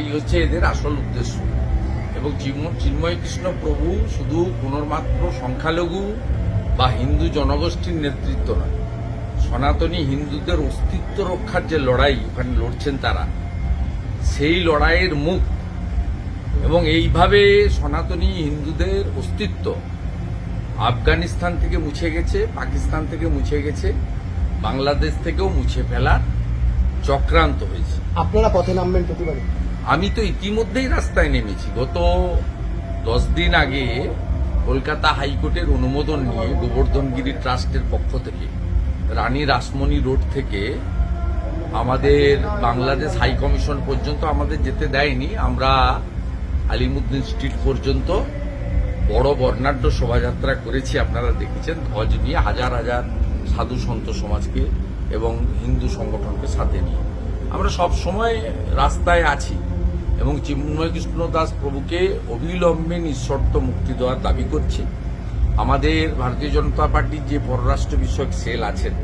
এই হচ্ছে এদের আসল উদ্দেশ্য। এবং চিন্ম- চিন্ময় কৃষ্ণ প্রভু শুধু পুনর্মাত্র সংখ্যালঘু বা হিন্দু জনগোষ্ঠীর নেতৃত্ব নয়, সনাতনী হিন্দুদের অস্তিত্ব রক্ষার যে লড়াই ওখানে লড়ছেন তারা, সেই লড়াইয়ের মুখ। এবং এইভাবে সনাতনী হিন্দুদের অস্তিত্ব আফগানিস্তান থেকে মুছে গেছে, পাকিস্তান থেকে মুছে গেছে, বাংলাদেশ থেকেও মুছে ফেলার চক্রান্ত হয়েছে। আপনারা পথে নামবেন প্রতিবারে। আমি তো ইতিমধ্যেই রাস্তায় নেমেছি। গত দশ দিন আগে কলকাতা হাইকোর্টের অনুমোদন নিয়ে গোবর্ধনগিরি ট্রাস্টের পক্ষ থেকে, রানী রাসমণি রোড থেকে আমাদের বাংলাদেশ হাই কমিশন পর্যন্ত আমাদের যেতে দেয়নি। আমরা আলিমুদ্দিন স্ট্রিট পর্যন্ত বড় বর্ণাঢ্য শোভাযাত্রা করেছি। আপনারা দেখেছেন, ধ্বজ নিয়ে হাজার হাজার সাধু সন্ত সমাজকে এবং হিন্দু সংগঠনকে সাথে নিয়ে। আমরা সব সময় রাস্তায় আছি। এবং চিন্ময় কৃষ্ণ দাস প্রভুকে অবিলম্বে নিঃশর্ত মুক্তি দেওয়ার দাবি করছি। আমাদের ভারতীয় জনতা পার্টির যে পররাষ্ট্র বিষয়ক সেল আছেন,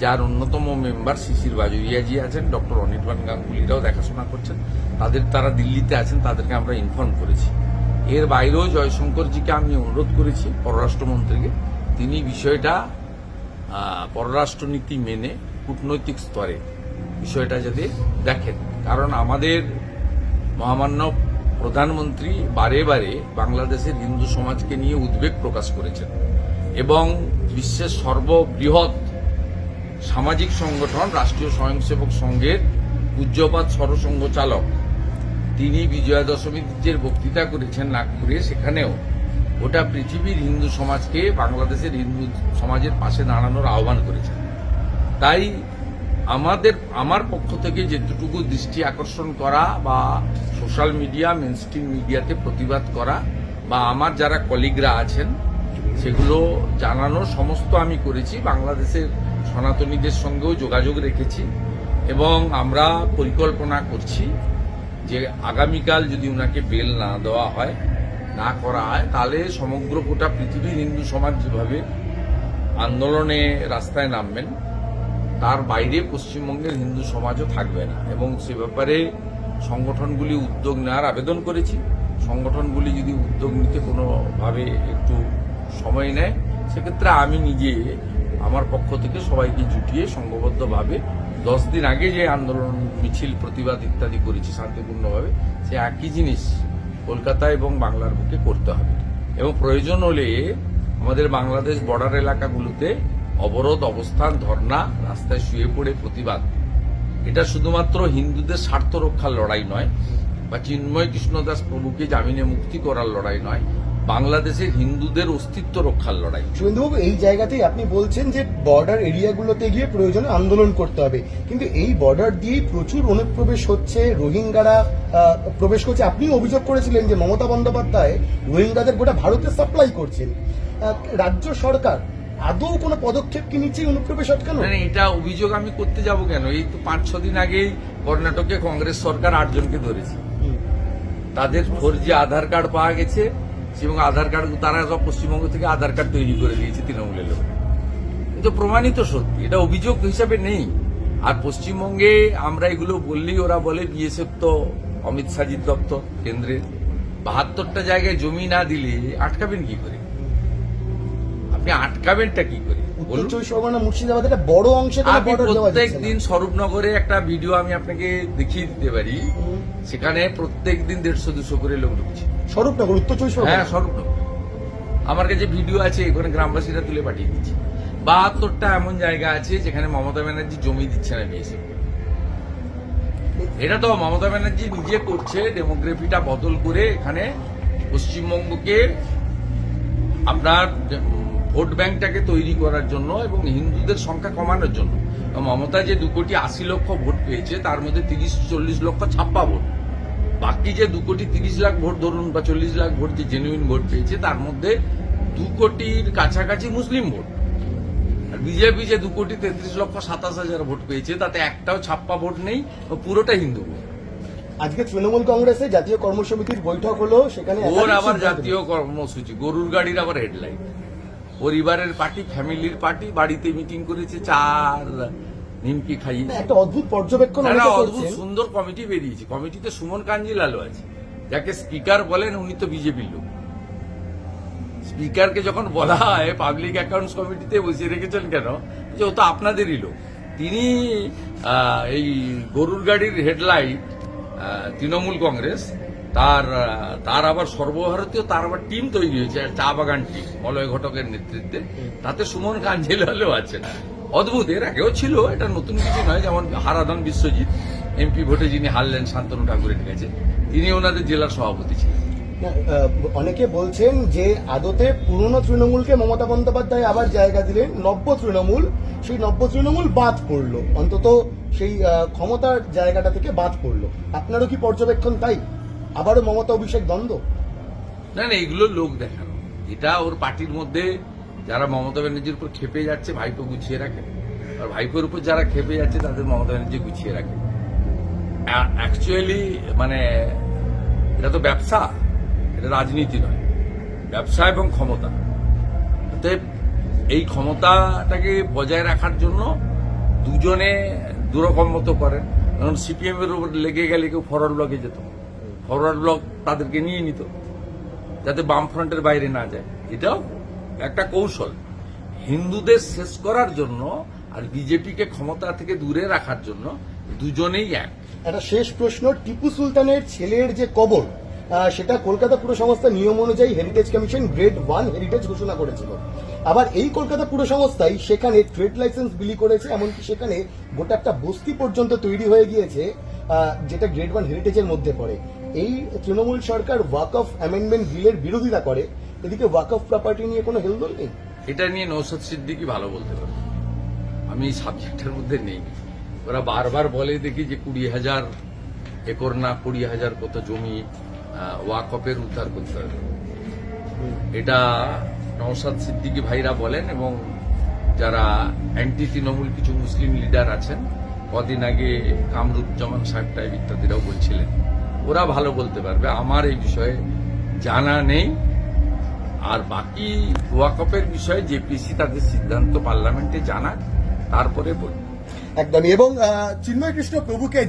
যার অন্যতম মেম্বার শিশির বাজুরিয়াজি আছেন, ডক্টর অনির্বাণ গাঙ্গুলিরাও দেখাশোনা করছেন, তাদের তারা দিল্লিতে আছেন, তাদেরকে আমরা ইনফর্ম করেছি। এর বাইরেও জয়শঙ্করজিকে আমি অনুরোধ করেছি পররাষ্ট্রমন্ত্রীকে, তিনি বিষয়টা পররাষ্ট্রনীতি মেনে কূটনৈতিক স্তরে বিষয়টা যাতে দেখেন। কারণ আমাদের মহামান্য প্রধানমন্ত্রী বারে বারে বাংলাদেশের হিন্দু সমাজকে নিয়ে উদ্বেগ প্রকাশ করেছেন এবং বিশ্বের সর্ববৃহৎ সামাজিক সংগঠন, রাষ্ট্রীয় স্বয়ংসেবক সংঘের পূজ্যপাত সরসংঘ চালক। তিনি বিজয়া দশমীর বক্তৃতা করেছেন নাগপুরে। সেখানেও গোটা পৃথিবীর হিন্দু সমাজকে বাংলাদেশের হিন্দু সমাজের পাশে দাঁড়ানোর আহ্বান করেছেন। তাই আমাদের, আমার পক্ষ থেকে যেটুকু দৃষ্টি আকর্ষণ করা বা সোশ্যাল মিডিয়া মেনস্ট্রিম মিডিয়াতে প্রতিবাদ করা বা আমার যারা কলিগরা আছেন, সেগুলো জানানো সমস্ত আমি করেছি। বাংলাদেশের সনাতনীদের সঙ্গেও যোগাযোগ রেখেছি এবং আমরা পরিকল্পনা করছি যে আগামীকাল যদি ওনাকে বেল না দেওয়া হয়, না করা হয়, তাহলে সমগ্র গোটা পৃথিবীর হিন্দু সমাজ যেভাবে আন্দোলনে রাস্তায় নামবেন তার বাইরে পশ্চিমবঙ্গের হিন্দু সমাজও থাকবে না। এবং সে ব্যাপারে সংগঠনগুলি উদ্যোগ নেওয়ার আবেদন করেছি। সংগঠনগুলি যদি উদ্যোগ নিতে কোনোভাবে একটু সময় নেয়, সেক্ষেত্রে আমি নিজে আমার পক্ষ থেকে সবাইকে জুটিয়ে সংঘবদ্ধভাবে দশ দিন আগে যে আন্দোলন, মিছিল, প্রতিবাদ ইত্যাদি করেছি শান্তিপূর্ণভাবে, সে একই জিনিস কলকাতা এবং বাংলার বুকে করতে হবে। এবং প্রয়োজন হলে আমাদের বাংলাদেশ বর্ডার এলাকাগুলোতে অবরোধ, অবস্থান, ধর্ণা, রাস্তায় শুয়ে পড়ে প্রতিবাদ। এটা শুধুমাত্র হিন্দুদের স্বার্থ রক্ষার লড়াই নয়, বা চিন্ময় কৃষ্ণদাস প্রভুকে জামিনে মুক্তি করার লড়াই নয়, বাংলাদেশের হিন্দুদের অস্তিত্ব রক্ষার লড়াই। শুভেন্দুবাবু এই জায়গাতেই আপনি বলছেন যে বর্ডার এরিয়াগুলোতে গিয়ে প্রয়োজনে আন্দোলন করতে হবে। কিন্তু এই বর্ডার দিয়েই প্রচুর অনুপ্রবেশ হচ্ছে রোহিঙ্গারা প্রবেশ করছে। আপনিও অভিযোগ করেছিলেন যে মমতা বন্দ্যোপাধ্যায় রোহিঙ্গাদের গোটা ভারতে সাপ্লাই করছেন। রাজ্য সরকার আদৌ কোনো পদক্ষেপ কি নিচ্ছে অনুপ্রবেশ আটকানো? এটা অভিযোগ আমি করতে যাব কেন? এই তো পাঁচ ছ দিন আগেই কর্ণাটকে কংগ্রেস সরকার আটজনকে ধরেছে। তাদের ফোরজি আধার কার্ড পাওয়া গেছে এবং আধার কার্ড তারা সব পশ্চিমবঙ্গ থেকে আধার কার্ড তৈরি করে দিয়েছে তৃণমূলের লোক। কিন্তু প্রমাণিত সত্যি এটা অভিযোগ হিসাবে নেই। আর পশ্চিমবঙ্গে আমরা এগুলো বললেই ওরা বলে বিএসএফ তো অমিত শাহজির দপ্তর কেন্দ্রের বাহাত্তরটা জায়গায় জমি না দিলে আটকাবেন কি করে? আপনি আটকাবেনটা কি করে? উত্তর চব্বিশ পরগনা মুর্শিদাবাদ একটা বড় অংশে আমি প্রত্যেক দিন স্বরূপনগরে একটা ভিডিও আমি আপনাকে দেখিয়ে দিতে পারি। সেখানে প্রত্যেক দিন দেড়শো দুশো করে লোক ঢুকছে। স্বরূপনগর উত্তর চব্বিশ হ্যাঁ স্বরূপনগর। আমার কাছে ভিডিও আছে এখানে গ্রামবাসীরা তুলে পাঠিয়ে দিচ্ছে। বাহাত্তরটা এমন জায়গা আছে যেখানে মমতা ব্যানার্জি জমি দিচ্ছে না বিএসএফ এটা তো মমতা ব্যানার্জি নিজে করছে ডেমোগ্রাফিটা বদল করে এখানে পশ্চিমবঙ্গকে আপনার ভোট ব্যাংকটাকে তৈরি করার জন্য এবং হিন্দুদের সংখ্যা কমানোর জন্য। মমতা যে দু কোটি আশি লক্ষ ভোট পেয়েছে তার মধ্যে তিরিশ চল্লিশ লক্ষ ছাপ্পা ভোট। বাকি যে দু কোটি তিরিশ লাখ ভোট ধরুন বা চল্লিশ লাখ ভোট যে জেনুইন ভোট পেয়েছে তার মধ্যে দু কোটির কাছাকাছি মুসলিম ভোট। আর বিজেপি যে দু কোটি তেত্রিশ লক্ষ সাতাশ হাজার ভোট পেয়েছে তাতে একটাও ছাপ্পা ভোট নেই পুরোটা হিন্দু ভোট। আজকে তৃণমূল কংগ্রেসে জাতীয় কর্মসমিতির বৈঠক হলো সেখানে ওর আবার জাতীয় কর্মসূচি গরুর গাড়ির আবার হেডলাইন পরিবারের পার্টি ফ্যামিলির পার্টি বাড়িতে মিটিং করেছে চার নিমকি খাইয়েছে একটা অদ্ভুত পর্যবেক্ষণ অদ্ভুত সুন্দর কমিটি বেরিয়েছে। কমিটিতে সুমন কাঞ্জিলালও আছে। যাকে স্পিকার বলেন উনি তো বিজেপির লোক। স্পিকারকে যখন বলা হয় পাবলিক অ্যাকাউন্টস কমিটিতে বসিয়ে রেখেছেন কেন? যে ও তো আপনাদেরই লোক। তিনি এই গরুর গাড়ির হেডলাইট তৃণমূল কংগ্রেস তার তার আবার সর্বভারতীয়, তার আবার টিম তৈরি হয়েছে, চা বাগান টিম, মলয় ঘটকের নেতৃত্বে। তাতে সুমন কাঞ্জিলালও আছেন। অদ্ভুত, এর আগেও ছিল, এটা নতুন কিছু নয়, যেমন হারাধন বিশ্বজিৎ এমপি ভোটে যিনি হারলেন, শান্তনু ঠাকুরের কাছে, তিনি ওনাদের জেলার সভাপতি ছিলেন। অনেকে বলছেন যে আদতে পুরনো তৃণমূলকে মমতা বন্দ্যোপাধ্যায় আবার জায়গা দিলেন, নব্য তৃণমূল, সেই নব্য তৃণমূল বাদ পড়ল। অন্তত সেই ক্ষমতার জায়গাটা থেকে বাদ পড়ল। আপনারও কি পর্যবেক্ষণ তাই? আবারও মমতা অভিষেক দ্বন্দ্ব? না না, এগুলো লোক দেখানো। এটা ওর পার্টির মধ্যে যারা মমতা ব্যানার্জির উপর খেপে যাচ্ছে, ভাইপো গুছিয়ে রাখে। আর ভাইপোর উপর যারা খেপে যাচ্ছে, তাদের মমতা ব্যানার্জি গুছিয়ে রাখে। অ্যাকচুয়ালি মানে এটা তো ব্যবসা। এটা রাজনীতি নয়। ব্যবসা এবং ক্ষমতা। এই ক্ষমতাটাকে বজায় রাখার জন্য দুজনে দুরকম মতো করেন। কারণ সিপিএম এর উপর লেগে গেলে কেউ ফরওয়ার্ড ব্লকে যেত ফরওয়ার্ড ব্লক তাদেরকে নিয়ে নিত, যাতে বাম ফ্রন্টের বাইরে না যায়। এটাও একটা কৌশল। হিন্দুদের শেষ করার জন্য আর বিজেপিকে ক্ষমতা থেকে দূরে রাখার জন্য দুজনেই এক। একটা শেষ প্রশ্ন, টিপু সুলতানের ছেলের যে কবর সেটা কলকাতা পুর সংস্থার নিয়ম অনুযায়ী heritage commission grade one heritage ঘোষণা করেছিল। আবার এই কলকাতা পুর সংস্থাই সেখানে ট্রেড লাইসেন্স বিলি করেছে, এমনকি সেখানে গোটা একটা বস্তি পর্যন্ত তৈরি হয়ে গিয়েছে যেটা গ্রেড ওয়ান হেরিটেজের মধ্যে পড়ে। এই তৃণমূল সরকার ওয়াক অফ অ্যামেন্ডমেন্ট বিলের বিরোধিতা করে, এদিকে ওয়াক অফ প্রপার্টি নিয়ে কোনো হেলদোল নেই? এটা নিয়ে নৌসদ সিদ্দিকি ভালো বলতে পারে। আমি এই সাবজেক্টের মধ্যে নেই। ওরা বারবার বলে দেখি যে কুড়ি হাজার একর না, কুড়ি হাজার কত জমি ওয়াকপের উদ্ধার করতে হবে। এটা নওশাদ সিদ্দিকী ভাইরা বলেন এবং যারা অ্যান্টি তৃণমূল কিছু মুসলিম লিডার আছেন, কদিন আগে কামরুজ্জামান সাহেব টাইপ ইত্যাদিরাও বলছিলেন। ওরা ভালো বলতে পারবে। আমার এই বিষয়ে জানা নেই। আর বাকি ওয়াকপের বিষয়ে জেপিসি তাদের সিদ্ধান্ত পার্লামেন্টে জানাক, তারপরে বলবে। একদমই। এবং চিন্ময় কৃষ্ণ প্রভুকে